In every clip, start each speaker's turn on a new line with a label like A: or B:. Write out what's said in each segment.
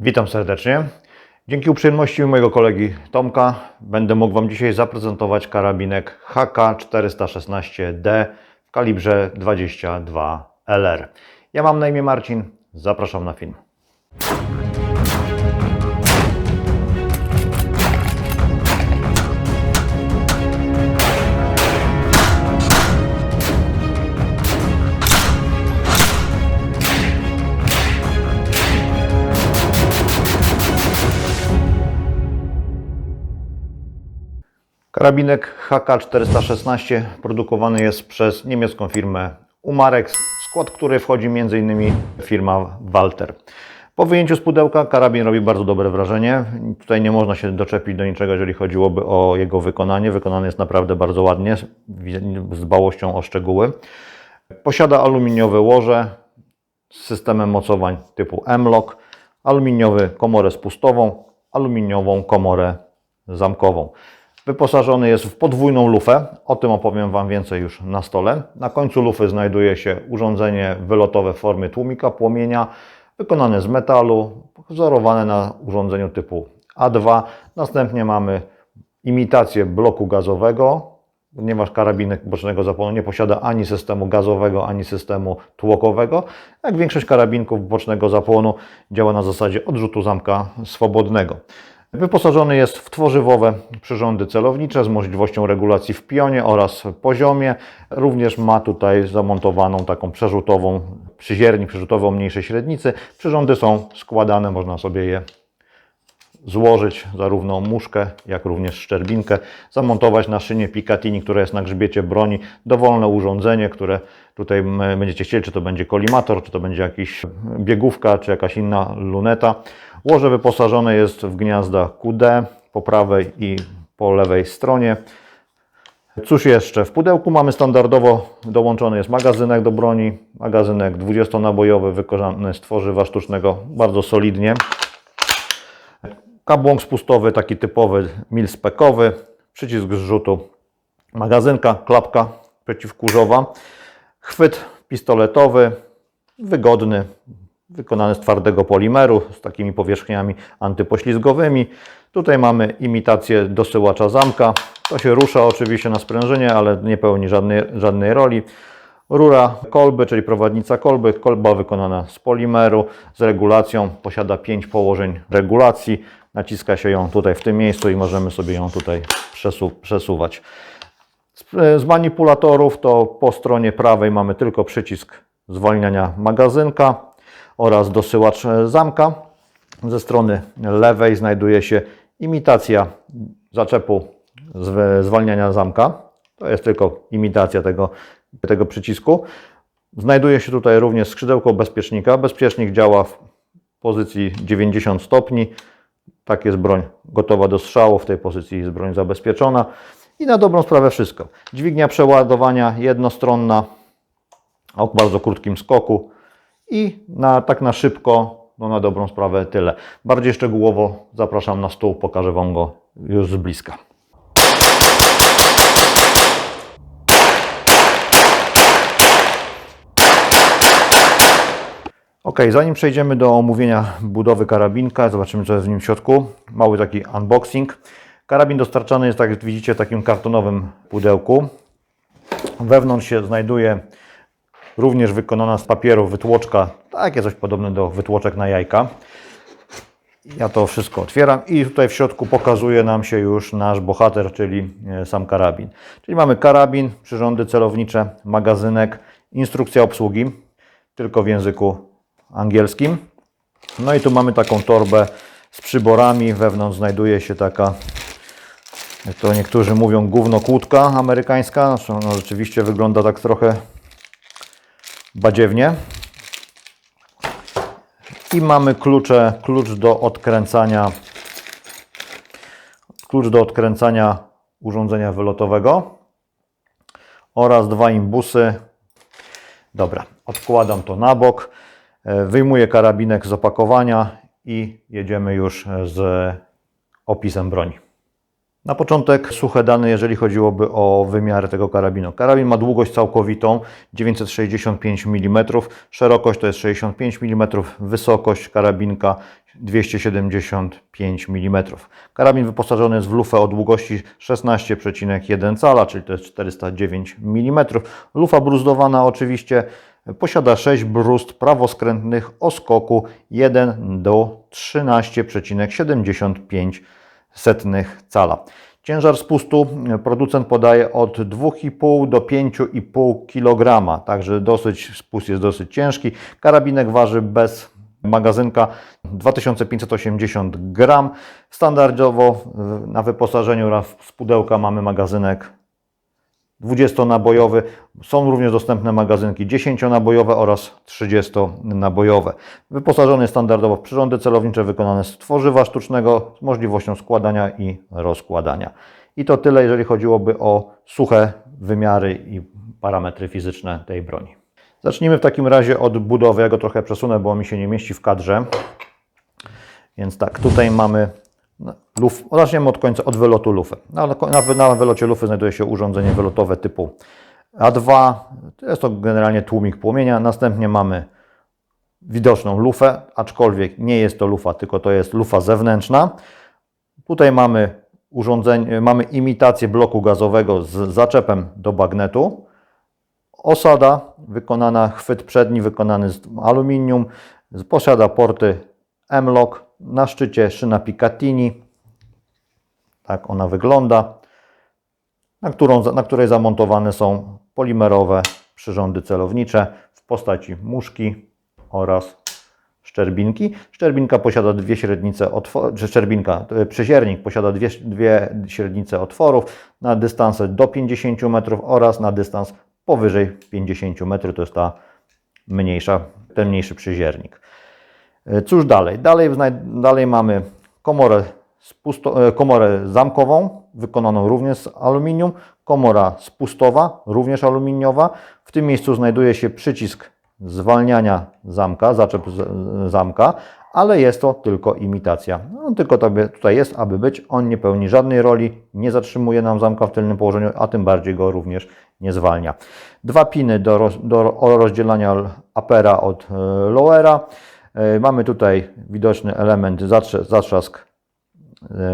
A: Witam serdecznie. Dzięki uprzejmości mojego kolegi Tomka będę mógł Wam dzisiaj zaprezentować karabinek HK416D w kalibrze 22 LR. Ja mam na imię Marcin, zapraszam na film. Karabinek HK416 produkowany jest przez niemiecką firmę Umarex, w skład której wchodzi m.in. firma Walter. Po wyjęciu z pudełka karabin robi bardzo dobre wrażenie. Tutaj nie można się doczepić do niczego, jeżeli chodziłoby o jego wykonanie. Wykonany jest naprawdę bardzo ładnie, z dbałością o szczegóły. Posiada aluminiowe łoże z systemem mocowań typu M-Lock, aluminiowy komorę spustową, aluminiową komorę zamkową. Wyposażony jest w podwójną lufę, o tym opowiem Wam więcej już na stole. Na końcu lufy znajduje się urządzenie wylotowe w formie tłumika płomienia, wykonane z metalu, wzorowane na urządzeniu typu A2. Następnie mamy imitację bloku gazowego, ponieważ karabinek bocznego zapłonu nie posiada ani systemu gazowego, ani systemu tłokowego. Jak większość karabinków bocznego zapłonu działa na zasadzie odrzutu zamka swobodnego. Wyposażony jest w tworzywowe przyrządy celownicze z możliwością regulacji w pionie oraz poziomie. Również ma tutaj zamontowaną taką przerzutową przyziernik przerzutowy o mniejszej średnicy. Przyrządy są składane, można sobie je złożyć, zarówno muszkę, jak również szczerbinkę, zamontować na szynie Picatinny, która jest na grzbiecie broni, dowolne urządzenie, które tutaj będziecie chcieli, czy to będzie kolimator, czy to będzie jakiś biegówka, czy jakaś inna luneta. Łoże wyposażone jest w gniazda QD po prawej i po lewej stronie. Cóż jeszcze? W pudełku mamy standardowo dołączony jest magazynek do broni, magazynek 20-nabojowy wykonany z tworzywa sztucznego bardzo solidnie. Kabłąk spustowy, taki typowy mil-spekowy, przycisk zrzutu magazynka, klapka przeciwkurzowa, chwyt pistoletowy, wygodny, wykonany z twardego polimeru, z takimi powierzchniami antypoślizgowymi. Tutaj mamy imitację dosyłacza zamka. To się rusza oczywiście na sprężynie, ale nie pełni żadnej, żadnej roli. Rura kolby, czyli prowadnica kolby, kolba wykonana z polimeru, z regulacją, posiada 5 położeń regulacji. Naciska się ją tutaj w tym miejscu i możemy sobie ją tutaj przesu przesuwać. Z, z manipulatorów to po stronie prawej mamy tylko przycisk zwalniania magazynka oraz dosyłacz zamka. Ze strony lewej znajduje się imitacja zaczepu z- zwalniania zamka. To jest tylko imitacja tego, tego przycisku. Znajduje się tutaj również skrzydełko bezpiecznika. Bezpiecznik działa w pozycji 90 stopni. Tak jest broń gotowa do strzału, w tej pozycji jest broń zabezpieczona. I na dobrą sprawę wszystko. Dźwignia przeładowania jednostronna o bardzo krótkim skoku i na, tak na szybko, no na dobrą sprawę tyle. Bardziej szczegółowo zapraszam na stół, pokażę Wam go już z bliska. Ok, zanim przejdziemy do omówienia budowy karabinka, zobaczymy co jest w nim w środku. Mały taki unboxing. Karabin dostarczany jest, tak jak widzicie, w takim kartonowym pudełku. Wewnątrz się znajduje również wykonana z papieru wytłoczka, takie coś podobne do wytłoczek na jajka. Ja to wszystko otwieram i tutaj w środku pokazuje nam się już nasz bohater, czyli e, sam karabin. Czyli mamy karabin, przyrządy celownicze, magazynek, instrukcja obsługi, tylko w języku angielskim. No i tu mamy taką torbę z przyborami. Wewnątrz znajduje się taka, jak to niektórzy mówią, gówno kłódka amerykańska. No, rzeczywiście wygląda tak trochę badziewnie. I mamy klucze, klucz do odkręcania klucz do odkręcania urządzenia wylotowego oraz dwa imbusy. Dobra, odkładam to na bok. E, Wyjmuję karabinek z opakowania i jedziemy już z opisem broni. Na początek suche dane, jeżeli chodziłoby o wymiary tego karabinu. Karabin ma długość całkowitą 965 mm, szerokość to jest 65 mm, wysokość karabinka 275 mm. Karabin wyposażony jest w lufę o długości 16,1 cala, czyli to jest 409 mm. Lufa bruzdowana oczywiście posiada 6 bruzd prawoskrętnych o skoku 1 do 13,75 setnych cala. Ciężar spustu producent podaje od 2,5 do 5,5 kg, także dosyć, spust jest dosyć ciężki. Karabinek waży bez magazynka 2580 gram. Standardowo na wyposażeniu oraz z pudełka mamy magazynek 20-nabojowy. Są również dostępne magazynki 10-nabojowe oraz 30-nabojowe. Wyposażony standardowo w przyrządy celownicze wykonane z tworzywa sztucznego z możliwością składania i rozkładania. I to tyle, jeżeli chodziłoby o suche wymiary i parametry fizyczne tej broni. Zacznijmy w takim razie od budowy. Ja go trochę przesunę, bo mi się nie mieści w kadrze. Więc tak, tutaj mamy luf, zaczniemy od końca, od wylotu lufy. Na, na, na wylocie lufy znajduje się urządzenie wylotowe typu A2. To jest to generalnie tłumik płomienia. Następnie mamy widoczną lufę, aczkolwiek nie jest to lufa, tylko to jest lufa zewnętrzna. Tutaj mamy urządzenie, mamy imitację bloku gazowego z zaczepem do bagnetu. Osada wykonana, chwyt przedni wykonany z aluminium, posiada porty M-Lock, na szczycie szyna Picatinny. Tak ona wygląda, na, którą, na której zamontowane są polimerowe przyrządy celownicze w postaci muszki oraz szczerbinki. Szczerbinka posiada dwie średnice otworów, szczerbinka, przeziernik posiada dwie, dwie średnice otworów na dystanse do 50 metrów oraz na dystans powyżej 50 metrów, to jest ta mniejsza, ten mniejszy przyziernik. Cóż dalej? Dalej, dalej mamy komorę, spusto, komorę zamkową, wykonaną również z aluminium, komora spustowa, również aluminiowa. W tym miejscu znajduje się przycisk zwalniania zamka, zaczep zamka, ale jest to tylko imitacja. On tylko tutaj jest, aby być. On nie pełni żadnej roli, nie zatrzymuje nam zamka w tylnym położeniu, a tym bardziej go również nie zwalnia. Dwa piny do, do rozdzielania upera od e, lowera. E, mamy tutaj widoczny element zatrzask e,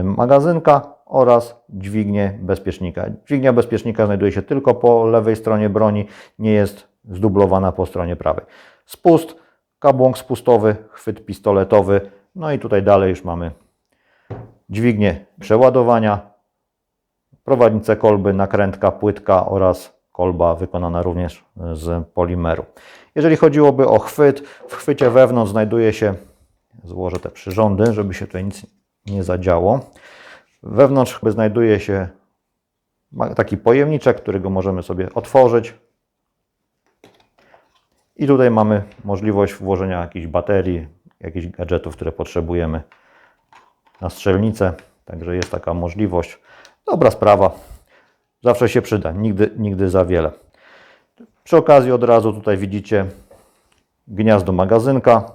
A: magazynka oraz dźwignię bezpiecznika. Dźwignia bezpiecznika znajduje się tylko po lewej stronie broni, nie jest zdublowana po stronie prawej. Spust, kabłąk spustowy, chwyt pistoletowy, no i tutaj dalej już mamy dźwignię przeładowania, prowadnicę kolby, nakrętka, płytka oraz kolba wykonana również z polimeru. Jeżeli chodziłoby o chwyt, w chwycie wewnątrz znajduje się, złożę te przyrządy, żeby się tutaj nic nie zadziało. Wewnątrz znajduje się taki pojemniczek, którego możemy sobie otworzyć. I tutaj mamy możliwość włożenia jakichś baterii, jakichś gadżetów, które potrzebujemy na strzelnicę. Także jest taka możliwość. Dobra sprawa. Zawsze się przyda, nigdy, nigdy za wiele. Przy okazji od razu tutaj widzicie gniazdo magazynka.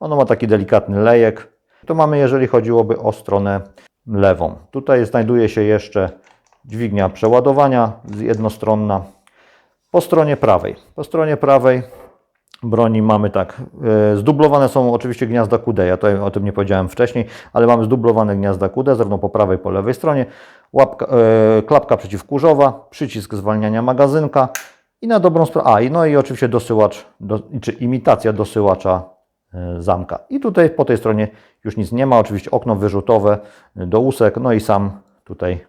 A: Ono ma taki delikatny lejek. To mamy, jeżeli chodziłoby o stronę lewą. Tutaj znajduje się jeszcze dźwignia przeładowania jednostronna. Po stronie prawej. Po stronie prawej broni mamy tak, e, zdublowane są oczywiście gniazda QD, ja tutaj o tym nie powiedziałem wcześniej, ale mamy zdublowane gniazda QD, zarówno po prawej, po lewej stronie, łapka, e, klapka przeciwkurzowa, przycisk zwalniania magazynka i na dobrą sprawę, a no i oczywiście dosyłacz, do, czy imitacja dosyłacza zamka. I tutaj po tej stronie już nic nie ma, oczywiście okno wyrzutowe do łusek, no i sam tutaj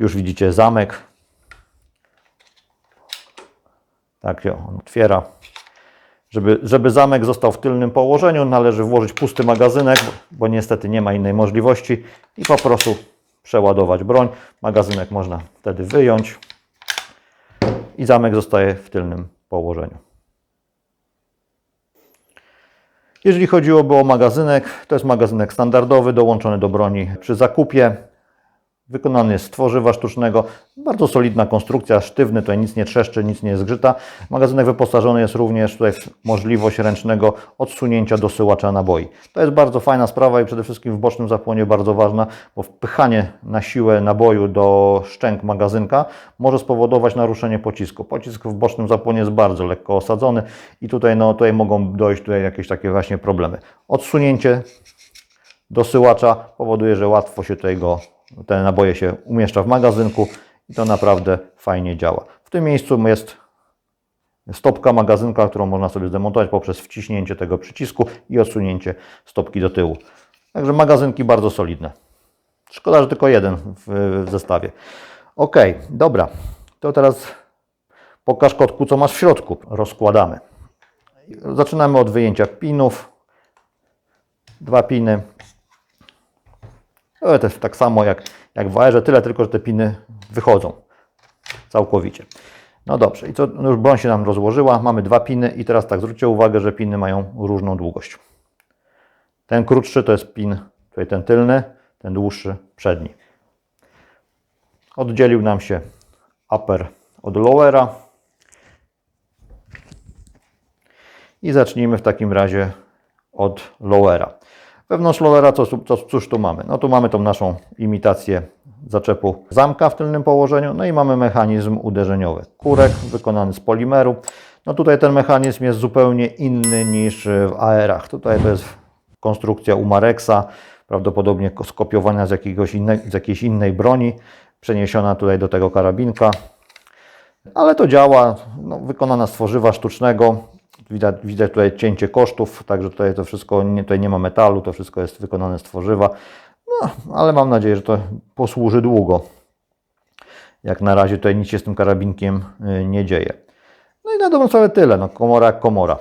A: już widzicie zamek. Tak się on otwiera. Żeby, żeby zamek został w tylnym położeniu, należy włożyć pusty magazynek, bo niestety nie ma innej możliwości i po prostu przeładować broń. Magazynek można wtedy wyjąć i zamek zostaje w tylnym położeniu. Jeżeli chodziłoby o magazynek, to jest magazynek standardowy dołączony do broni przy zakupie. Wykonany jest z tworzywa sztucznego. Bardzo solidna konstrukcja, sztywny, tutaj nic nie trzeszczy, nic nie zgrzyta. Magazynek wyposażony jest również tutaj w możliwość ręcznego odsunięcia dosyłacza naboi. To jest bardzo fajna sprawa i przede wszystkim w bocznym zapłonie bardzo ważna, bo wpychanie na siłę naboju do szczęk magazynka może spowodować naruszenie pocisku. Pocisk w bocznym zapłonie jest bardzo lekko osadzony i tutaj, no, tutaj mogą dojść tutaj jakieś takie właśnie problemy. Odsunięcie dosyłacza powoduje, że łatwo się tutaj go, te naboje się umieszcza w magazynku i to naprawdę fajnie działa. W tym miejscu jest stopka magazynka, którą można sobie zdemontować poprzez wciśnięcie tego przycisku i odsunięcie stopki do tyłu. Także magazynki bardzo solidne. Szkoda, że tylko jeden w, zestawie. Ok, dobra. To teraz pokaż kotku, co masz w środku. Rozkładamy. Zaczynamy od wyjęcia pinów. Dwa piny. To też tak samo jak, jak w AR, tyle tylko, że te piny wychodzą całkowicie. No dobrze, i co, no już broń się nam rozłożyła, mamy dwa piny i teraz tak, zwróćcie uwagę, że piny mają różną długość. Ten krótszy to jest pin, tutaj ten tylny, ten dłuższy przedni. Oddzielił nam się upper od lowera. I zacznijmy w takim razie od lowera. Wewnątrz lowera co, co, cóż tu mamy? No tu mamy tą naszą imitację zaczepu zamka w tylnym położeniu, no i mamy mechanizm uderzeniowy. Kurek wykonany z polimeru. No tutaj ten mechanizm jest zupełnie inny niż w AR-ach. Tutaj to jest konstrukcja Umarexa, prawdopodobnie skopiowana z, jakiegoś z jakiejś innej broni, przeniesiona tutaj do tego karabinka. Ale to działa, no, wykonana z tworzywa sztucznego. Widać, widać tutaj cięcie kosztów, także tutaj to wszystko, nie, tutaj nie ma metalu, to wszystko jest wykonane z tworzywa. No, ale mam nadzieję, że to posłuży długo. Jak na razie tutaj nic się z tym karabinkiem y, nie dzieje. No i na dobrą sprawę tyle, no, komora jak komora.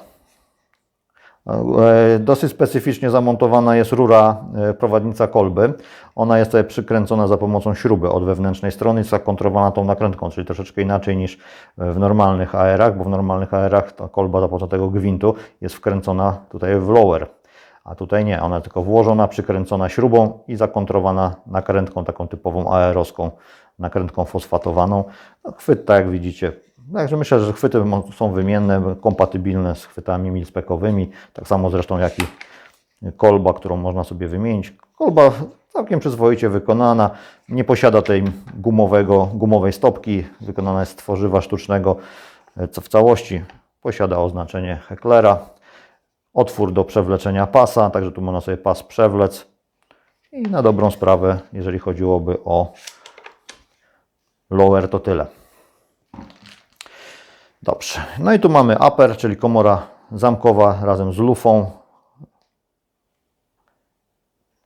A: E, Dosyć specyficznie zamontowana jest rura e, prowadnica kolby. Ona jest tutaj przykręcona za pomocą śruby od wewnętrznej strony, jest zakontrowana tą nakrętką, czyli troszeczkę inaczej niż w normalnych AR-ach, bo w normalnych AR-ach ta kolba za pomocą tego gwintu jest wkręcona tutaj w lower. A tutaj nie, ona tylko włożona, przykręcona śrubą i zakontrowana nakrętką taką typową aeroską, nakrętką fosfatowaną. No, chwyt, tak jak widzicie, Także myślę, że chwyty są wymienne, kompatybilne z chwytami milspekowymi, tak samo zresztą jak i kolba, którą można sobie wymienić. Kolba całkiem przyzwoicie wykonana, nie posiada tej gumowego, gumowej stopki, wykonana jest z tworzywa sztucznego, co w całości posiada oznaczenie Hecklera, otwór do przewleczenia pasa, także tu można sobie pas przewlec i na dobrą sprawę, jeżeli chodziłoby o lower, to tyle. Dobrze. No i tu mamy upper, czyli komora zamkowa razem z lufą.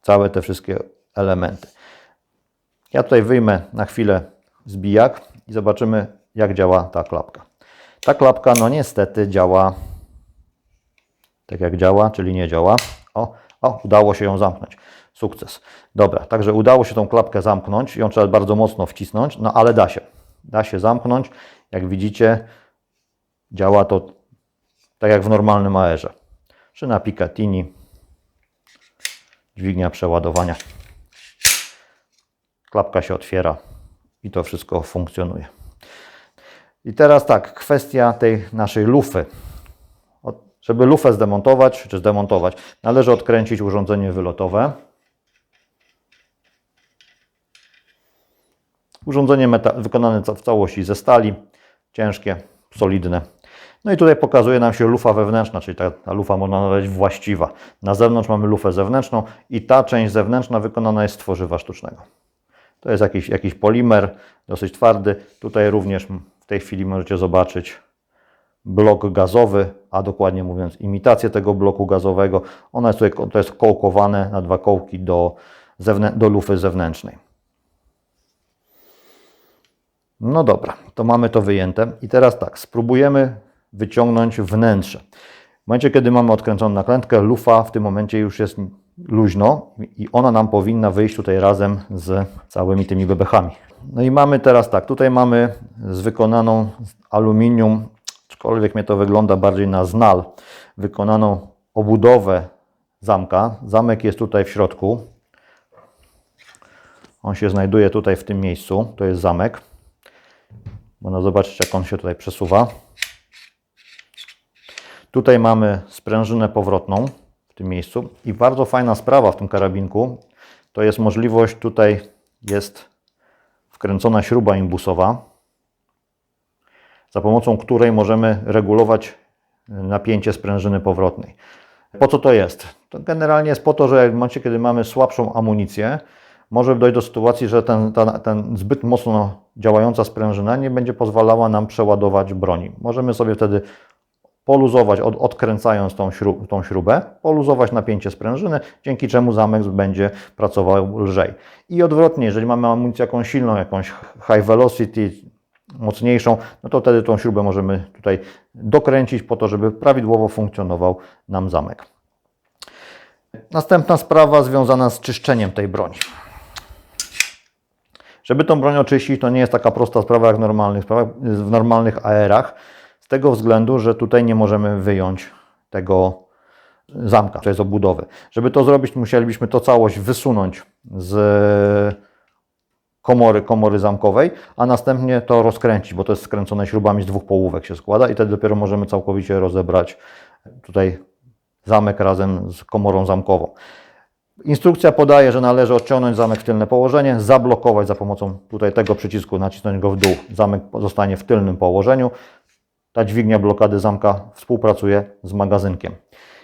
A: Całe te wszystkie elementy. Ja tutaj wyjmę na chwilę zbijak i zobaczymy, jak działa ta klapka. Ta klapka, no niestety, działa tak jak działa, czyli nie działa. O, o, udało się ją zamknąć. Sukces. Dobra, także udało się tą klapkę zamknąć. Ją trzeba bardzo mocno wcisnąć, no ale da się. Da się zamknąć. Jak widzicie, Działa to tak jak w normalnym AR-ze. Szyna Picatinny, dźwignia przeładowania. Klapka się otwiera i to wszystko funkcjonuje. I teraz tak, kwestia tej naszej lufy. Żeby lufę zdemontować, czy zdemontować, należy odkręcić urządzenie wylotowe. Urządzenie wykonane w całości ze stali, ciężkie, solidne. No i tutaj pokazuje nam się lufa wewnętrzna, czyli ta, ta lufa można nazwać właściwa. Na zewnątrz mamy lufę zewnętrzną i ta część zewnętrzna wykonana jest z tworzywa sztucznego. To jest jakiś, jakiś polimer, dosyć twardy. Tutaj również w tej chwili możecie zobaczyć blok gazowy, a dokładnie mówiąc imitację tego bloku gazowego. Ona jest tutaj, to jest kołkowane na dwa kołki do, do lufy zewnętrznej. No dobra, to mamy to wyjęte. I teraz tak, spróbujemy wyciągnąć wnętrze. W momencie, kiedy mamy odkręconą nakrętkę, lufa w tym momencie już jest luźno i ona nam powinna wyjść tutaj razem z całymi tymi bebechami. No i mamy teraz tak, tutaj mamy z wykonaną z aluminium, aczkolwiek mnie to wygląda bardziej na znal, wykonaną obudowę zamka. Zamek jest tutaj w środku. On się znajduje tutaj w tym miejscu. To jest zamek. Można zobaczyć, jak on się tutaj przesuwa. Tutaj mamy sprężynę powrotną w tym miejscu. I bardzo fajna sprawa w tym karabinku to jest możliwość, tutaj jest wkręcona śruba imbusowa, za pomocą której możemy regulować napięcie sprężyny powrotnej. Po co to jest? To generalnie jest po to, że w momencie, kiedy mamy słabszą amunicję, może dojść do sytuacji, że ten, ten zbyt mocno działająca sprężyna nie będzie pozwalała nam przeładować broni. Możemy sobie wtedy poluzować, od, odkręcając tą, tą śrubę, poluzować napięcie sprężyny, dzięki czemu zamek będzie pracował lżej. I odwrotnie, jeżeli mamy amunicję jakąś silną, jakąś high velocity, mocniejszą, no to wtedy tą śrubę możemy tutaj dokręcić po to, żeby prawidłowo funkcjonował nam zamek. Następna sprawa związana z czyszczeniem tej broni. Żeby tą broń oczyścić, to nie jest taka prosta sprawa jak w normalnych, sprawach, w normalnych AR-ach, tego względu, że tutaj nie możemy wyjąć tego zamka, to jest obudowy. Żeby to zrobić, musielibyśmy to całość wysunąć z komory, komory zamkowej, a następnie to rozkręcić, bo to jest skręcone śrubami z dwóch połówek się składa i wtedy dopiero możemy całkowicie rozebrać tutaj zamek razem z komorą zamkową. Instrukcja podaje, że należy odciągnąć zamek w tylne położenie, zablokować za pomocą tutaj tego przycisku, nacisnąć go w dół. Zamek zostanie w tylnym położeniu. Ta dźwignia blokady zamka współpracuje z magazynkiem.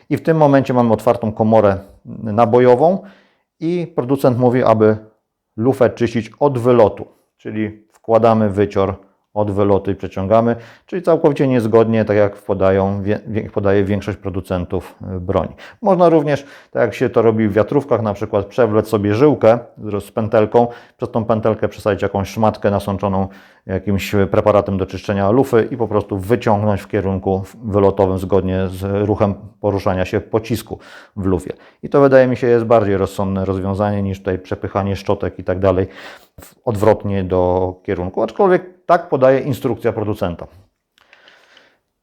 A: I w tym momencie mamy otwartą komorę nabojową i producent mówi, aby lufę czyścić od wylotu, czyli wkładamy wycior od wylotu i przeciągamy, czyli całkowicie niezgodnie, tak jak podają, podaje większość producentów y, broni. Można również, tak jak się to robi w wiatrówkach, na przykład przewlec sobie żyłkę z pętelką, przez tą pętelkę przesadzić jakąś szmatkę nasączoną jakimś preparatem do czyszczenia lufy i po prostu wyciągnąć w kierunku wylotowym zgodnie z ruchem poruszania się pocisku w lufie. I to wydaje mi się jest bardziej rozsądne rozwiązanie niż tutaj przepychanie szczotek i tak dalej odwrotnie do kierunku, aczkolwiek tak podaje instrukcja producenta.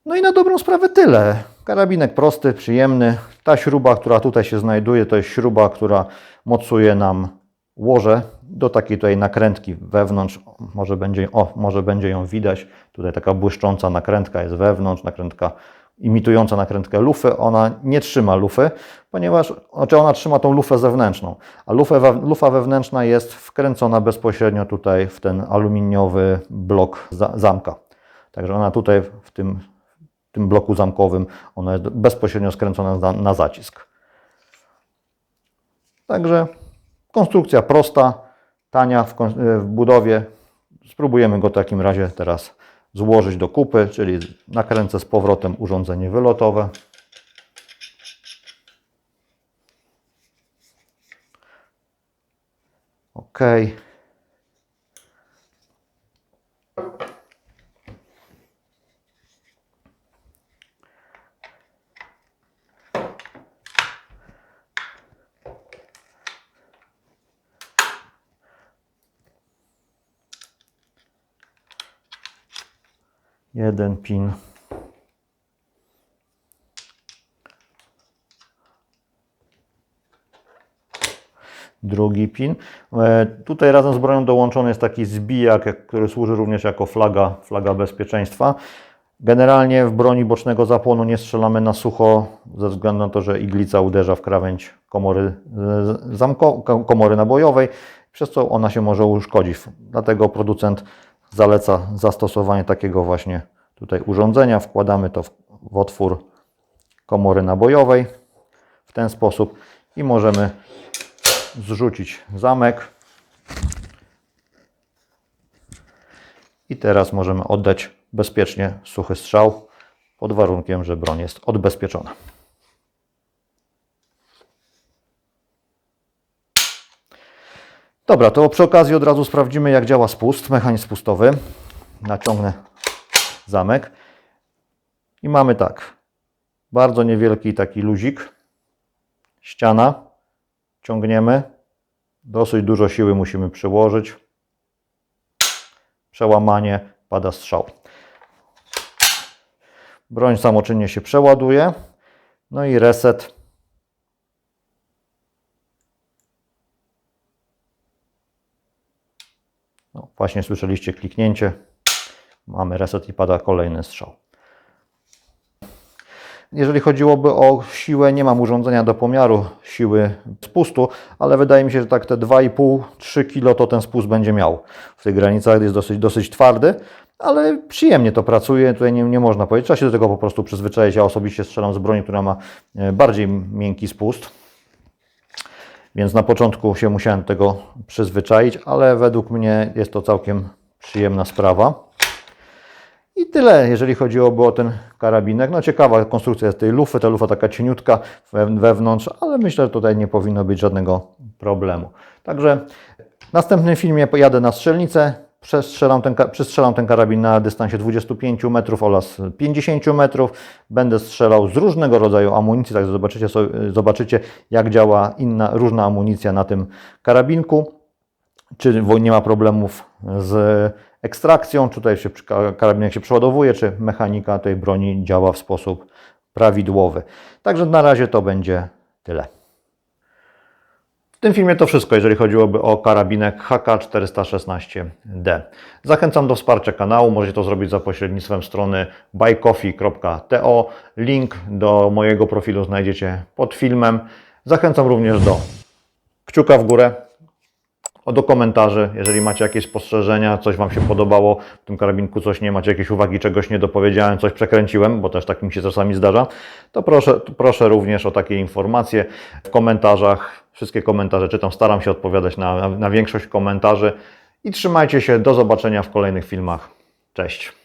A: No i na dobrą sprawę tyle. Karabinek prosty, przyjemny. Ta śruba, która tutaj się znajduje, to jest śruba, która mocuje nam łoże do takiej tutaj nakrętki wewnątrz. Może będzie, o, może będzie ją widać. Tutaj taka błyszcząca nakrętka jest wewnątrz, nakrętka imitująca nakrętkę lufy. Ona nie trzyma lufy, ponieważ znaczy ona trzyma tą lufę zewnętrzną, a lufę, lufa wewnętrzna jest wkręcona bezpośrednio tutaj w ten aluminiowy blok za, zamka. Także ona tutaj w tym, w tym bloku zamkowym ona jest bezpośrednio skręcona na, na zacisk. Także konstrukcja prosta, tania w, w budowie. Spróbujemy go w takim razie teraz złożyć do kupy, czyli nakręcę z powrotem urządzenie wylotowe. OK. Jeden pin. Drugi pin. E, Tutaj razem z bronią dołączony jest taki zbijak, jak- który służy również jako flaga, flaga bezpieczeństwa. Generalnie w broni bocznego zapłonu nie strzelamy na sucho, ze względu na to, że iglica uderza w krawędź komory, e, zamko, ko- komory nabojowej, przez co ona się może uszkodzić. Dlatego producent zaleca zastosowanie takiego właśnie tutaj urządzenia. Wkładamy to w, w otwór komory nabojowej w ten sposób i możemy zrzucić zamek. I teraz możemy oddać bezpiecznie suchy strzał pod warunkiem, że broń jest odbezpieczona. Dobra, to przy okazji od razu sprawdzimy, jak działa spust, mechanizm spustowy. Naciągnę zamek i mamy tak. Bardzo niewielki taki luzik, ściana, ciągniemy. Dosyć dużo siły musimy przyłożyć. Przełamanie, pada strzał. Broń samoczynnie się przeładuje. No i reset. No, właśnie słyszeliście kliknięcie. Mamy reset i pada kolejny strzał. Jeżeli chodziłoby o siłę, nie mam urządzenia do pomiaru siły spustu, ale wydaje mi się, że tak te 2,5-3 kg to ten spust będzie miał. W tych granicach jest dosyć, dosyć twardy, ale przyjemnie to pracuje, tutaj nie, nie można powiedzieć. Trzeba się do tego po prostu przyzwyczaić. Ja osobiście strzelam z broni, która ma e, bardziej miękki spust. Więc na początku się musiałem tego przyzwyczaić, ale według mnie jest to całkiem przyjemna sprawa. I tyle, jeżeli chodziłoby o ten karabinek. No ciekawa konstrukcja jest tej lufy, ta lufa taka cieniutka we- wewnątrz, ale myślę, że tutaj nie powinno być żadnego problemu. Także w następnym filmie pojadę na strzelnicę, przestrzelam ten, przystrzelam ten karabin na dystansie 25 metrów oraz 50 metrów. Będę strzelał z różnego rodzaju amunicji, także zobaczycie, zobaczycie jak działa inna, różna amunicja na tym karabinku czy nie ma problemów z ekstrakcją, czy tutaj się karabinek się przeładowuje, czy mechanika tej broni działa w sposób prawidłowy. Także na razie to będzie tyle. Tym filmie to wszystko, jeżeli chodziłoby o karabinek HK416D. Zachęcam do wsparcia kanału. Możecie to zrobić za pośrednictwem strony buycoffee.to. Link do mojego profilu znajdziecie pod filmem. Zachęcam również do kciuka w górę, do komentarzy, jeżeli macie jakieś spostrzeżenia, coś Wam się podobało w tym karabinku, coś nie macie, jakieś uwagi, czegoś nie dopowiedziałem, coś przekręciłem, bo też tak mi się czasami zdarza, to proszę, proszę również o takie informacje w komentarzach. Wszystkie komentarze czytam, staram się odpowiadać na, na, na większość komentarzy i trzymajcie się, do zobaczenia w kolejnych filmach. Cześć.